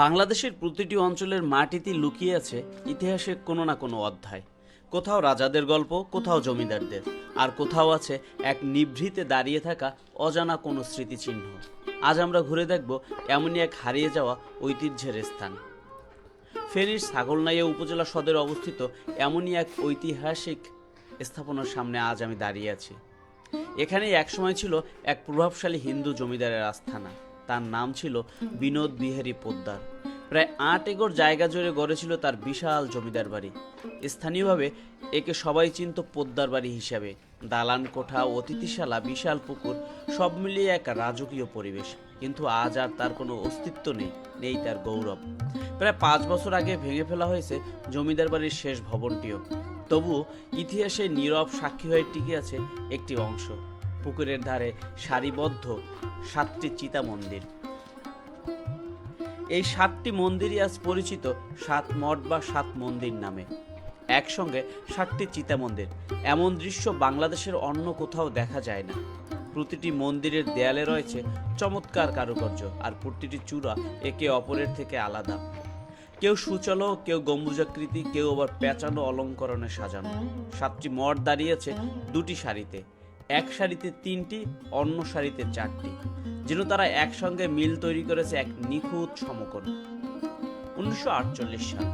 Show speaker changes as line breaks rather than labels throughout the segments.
বাংলাদেশের প্রতিটি অঞ্চলের মাটিতে লুকিয়ে আছে ইতিহাসের কোনো না কোনো অধ্যায়। কোথাও রাজাদের গল্প, কোথাও জমিদারদের। আর কোথাও আছে এক নিভৃতে দাঁড়িয়ে থাকা অজানা কোনো স্মৃতিচিহ্ন। আজ আমরা ঘুরে দেখব এমনই এক হারিয়ে যাওয়া ঐতিহ্যের স্থান। ফেনীর ছাগলনাইয়া উপজেলা সদরে অবস্থিত এমনই এক ঐতিহাসিক স্থাপনার সামনে আজ আমি দাঁড়িয়ে আছি। এখানেই একসময় ছিল এক প্রভাবশালী হিন্দু জমিদারের আস্থানা। তার নাম ছিল বিনোদ বিহারী পোদ্দার। প্রায় আট একর জায়গা জুড়ে গড়েছিল তার বিশাল জমিদার বাড়ি। স্থানীয়ভাবে একে সবাই চিনত পোদ্দার বাড়ি হিসাবে। দালান কোঠা অতিথিশালা বিশাল পুকুর সব মিলিয়ে এক রাজকীয় পরিবেশ। কিন্তু আজ আর তার কোনো অস্তিত্ব নেই নেই তার গৌরব। প্রায় পাঁচ বছর আগে ভেঙে ফেলা হয়েছে জমিদার বাড়ির শেষ ভবনটিও। তবু ইতিহাসে নীরব সাক্ষী হয়ে টিকে আছে একটি অংশ। পুকুরের ধারে সারিবদ্ধ সাতটি চিতা মন্দির। এই সাতটি মন্দিরই আজ পরিচিত সাত মঠ বা সাত মন্দির নামে। একসঙ্গে সাতটি চিতা মন্দির। এমন দৃশ্য বাংলাদেশের অন্য কোথাও দেখা যায় না। প্রতিটি মন্দিরের দেয়ালে রয়েছে চমৎকার কারুকার্য আর প্রতিটি চূড়া একে অপরের থেকে আলাদা। কেউ সুচলো কেউ গম্বুজাকৃতি, কেউ আবার পেঁচানো অলঙ্করণে সাজানো। সাতটি মঠ দাঁড়িয়েছে দুটি সারিতে। এক সারিতে তিনটি, অন্য সারিতে চারটি। যেন তারা একসঙ্গে মিল তৈরি করেছে এক নিখুঁত সমকোণ। উনিশশো আটচল্লিশ সাল,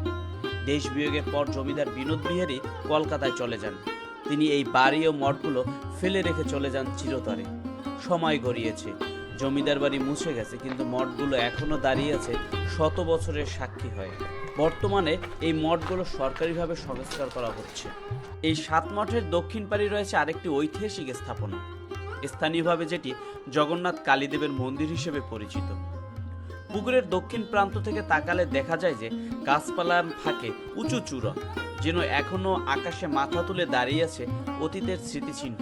দেশ বিয়োগের পর জমিদার বিনোদ বিহারী কলকাতায় চলে যান। তিনি এই বাড়ি ও মঠগুলো ফেলে রেখে চলে যান চিরতরে। সময় গড়িয়েছে, জমিদার বাড়ি মুছে গেছে, কিন্তু মঠগুলো এখনও দাঁড়িয়ে আছে শত বছরের সাক্ষী হয়ে। বর্তমানে এই মঠগুলো সরকারিভাবে সংস্কার করা হচ্ছে। এই সাত মঠের দক্ষিণ পাড়ে রয়েছে আরেকটি ঐতিহাসিক স্থাপনা। স্থানীয়ভাবে যেটি জগন্নাথ কালীদেবের মন্দির হিসেবে পরিচিত। পুকুরের দক্ষিণ প্রান্ত থেকে তাকালে দেখা যায় যে গাছপালার ফাঁকে উঁচু চূড়া, যেন এখনও আকাশে মাথা তুলে দাঁড়িয়ে আছে অতীতের স্মৃতিচিহ্ন।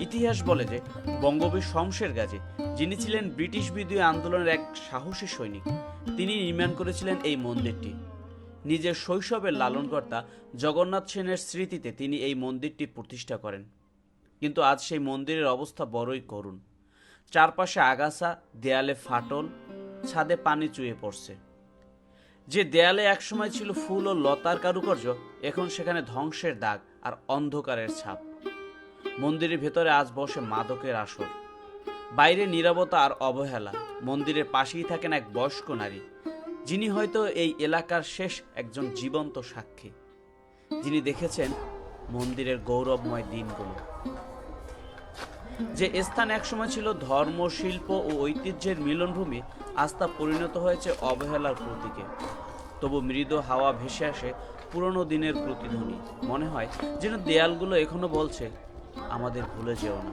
ইতিহাস বলে যে বঙ্গবীর শমশের গাজী, যিনি ছিলেন ব্রিটিশ বিদ্রোহী আন্দোলনের এক সাহসী সৈনিক তিনি নির্মাণ করেছিলেন এই মন্দিরটি। নিজের শৈশবের লালনকর্তা জগন্নাথ সেনের স্মৃতিতে তিনি এই মন্দিরটি প্রতিষ্ঠা করেন। কিন্তু আজ সেই মন্দিরের অবস্থা বড়ই করুণ। চারপাশে আগাছা, দেয়ালে ফাটল, ছাদে পানি চুয়ে পড়ছে। যে দেয়ালে একসময় ছিল ফুল ও লতার কারুকার্য, এখন সেখানে ধ্বংসের দাগ আর অন্ধকারের ছাপ। মন্দিরের ভেতরে আজ বসে মাদকের আসর। বাইরে নীরবতা আর অবহেলা, মন্দিরের পাশেই থাকেন এক বয়স্ক নারী, যিনি হয়তো এই এলাকার শেষ একজন জীবন্ত সাক্ষী। যিনি দেখেছেন মন্দিরের গৌরবময় দিনগুলো। যে স্থান একসময় ছিল ধর্ম, শিল্প ও ঐতিহ্যের মিলনভূমি আস্থা পরিণত হয়েছে অবহেলার প্রতীকে। তবু মৃদু হাওয়া ভেসে আসে পুরনো দিনের প্রতিধ্বনি। মনে হয় যেন দেয়ালগুলো এখনও বলছে, আমাদের ভুলে যেও না।